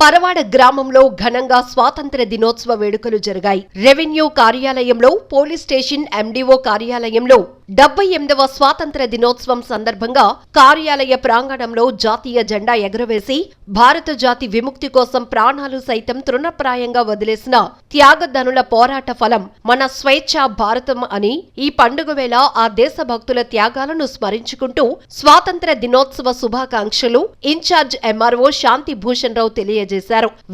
పరవాడ గ్రామంలో ఘనంగా స్వాతంత్ర దినోత్సవ వేడుకలు జరిగాయి. రెవెన్యూ కార్యాలయంలో పోలీస్ స్టేషన్ ఎండీఓ కార్యాలయంలో డెబ్బై ఎనిమిదవ స్వాతంత్ర దినోత్సవం సందర్భంగా కార్యాలయ ప్రాంగణంలో జాతీయ జెండా ఎగురవేసి భారత జాతి విముక్తి కోసం ప్రాణాలు సైతం తృణప్రాయంగా వదిలేసిన త్యాగధనుల పోరాట ఫలం మన స్వేచ్ఛ భారతం అని ఈ పండుగ వేళ ఆ దేశభక్తుల త్యాగాలను స్మరించుకుంటూ స్వాతంత్ర దినోత్సవ శుభాకాంక్షలు ఇన్ఛార్జ్ ఎంఆర్ఓ శాంతి భూషణ్ రావు తెలియజేశారు.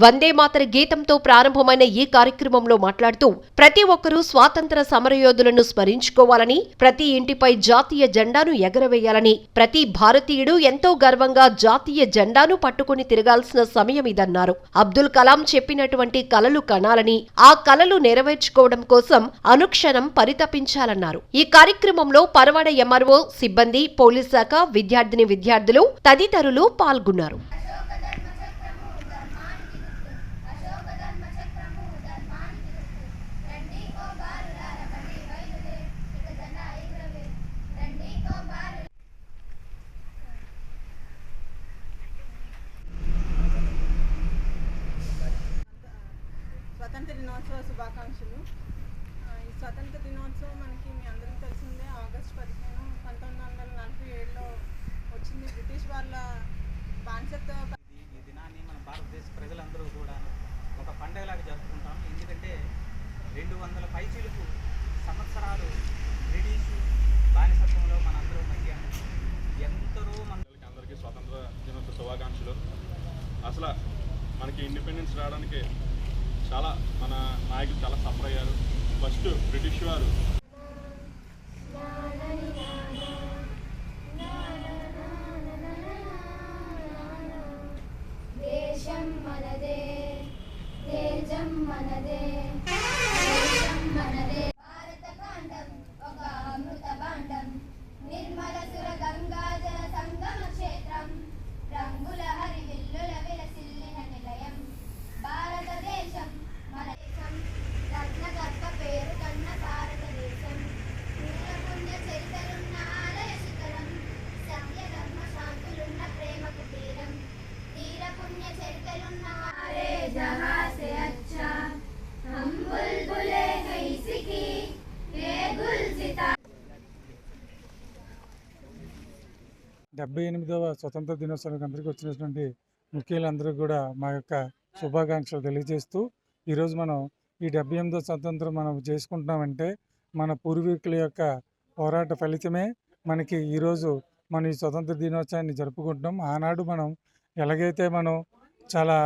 వందే మాతర గీతంతో ప్రారంభమైన ఈ కార్యక్రమంలో మాట్లాడుతూ ప్రతి ఒక్కరూ స్వాతంత్ర సమరయోధులను స్మరించుకోవాలని ప్రతి ఇంటిపై జాతీయ జెండాను ఎగరవేయాలని ప్రతి భారతీయుడు ఎంతో గర్వంగా జాతీయ జెండాను పట్టుకుని తిరగాల్సిన సమయం ఇదన్నారు. అబ్దుల్ కలాం చెప్పినటువంటి కలలు కనాలని ఆ కలలు నెరవేర్చుకోవడం కోసం అనుక్షణం పరితపించాలన్నారు. ఈ కార్యక్రమంలో పరవాడ ఎంఆర్ఓ సిబ్బంది పోలీస్ శాఖ విద్యార్థిని విద్యార్థులు తదితరులు పాల్గొన్నారు. స్వతంత్ర దినోత్సవ శుభాకాంక్షలు. ఈ స్వతంత్ర దినోత్సవం మనకి మీ అందరికీ తెలిసిందే. ఆగస్టు పదిహేను పంతొమ్మిది వందల నలభై ఏడులో వచ్చింది బ్రిటిష్ వాళ్ళ బానిసత్వ ఈ దినాన్ని మన భారతదేశ ప్రజలందరూ కూడా ఒక పండగలాగా జరుపుకుంటాం ఎందుకంటే రెండు వందల పైచీలకు సంవత్సరాలు బ్రిటిష్ బానిసత్వంలో మనందరూ మధ్యాహ్నం ఎందరో మన అందరికీ స్వాతంత్ర దినోత్సవ శుభాకాంక్షలు. అసలు మనకి ఇండిపెండెన్స్ రావడానికి చాలా మన నాయకులు చాలా సఫర్ అయ్యారు. ఫస్ట్ బ్రిటిష్ వారు. దేశం మనదే తేజం మనదే. డెబ్బై ఎనిమిదవ స్వతంత్ర దినోత్సవానికి అందరికీ వచ్చినటువంటి ముఖ్యులందరూ కూడా మా యొక్క శుభాకాంక్షలు తెలియజేస్తూ ఈరోజు మనం ఈ డెబ్బై ఎనిమిదవ స్వతంత్రం మనం చేసుకుంటున్నామంటే మన పూర్వీకుల యొక్క పోరాట ఫలితమే. మనకి ఈరోజు మనం ఈ స్వతంత్ర దినోత్సవాన్ని జరుపుకుంటున్నాం. ఆనాడు మనం ఎలాగైతే మనం చాలా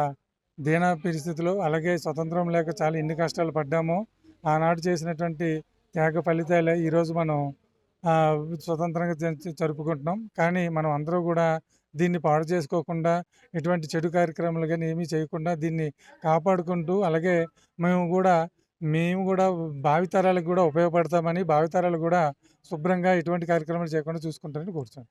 దీన పరిస్థితులు అలాగే స్వతంత్రం లేక చాలా ఎన్ని కష్టాలు పడ్డామో ఆనాడు చేసినటువంటి త్యాగ ఫలితాలే ఈరోజు మనం స్వతంత్రంగా జరుపుకుంటున్నాం. కానీ మనం అందరూ కూడా దీన్ని పాడు చేసుకోకుండా ఎటువంటి చెడు కార్యక్రమాలు కానీ ఏమీ చేయకుండా దీన్ని కాపాడుకుంటూ అలాగే మేము కూడా మేము కూడా భావితరాలకు కూడా ఉపయోగపడతామని భావితరాలు కూడా శుభ్రంగా ఎటువంటి కార్యక్రమాలు చేయకుండా చూసుకుంటారని కోరుతాను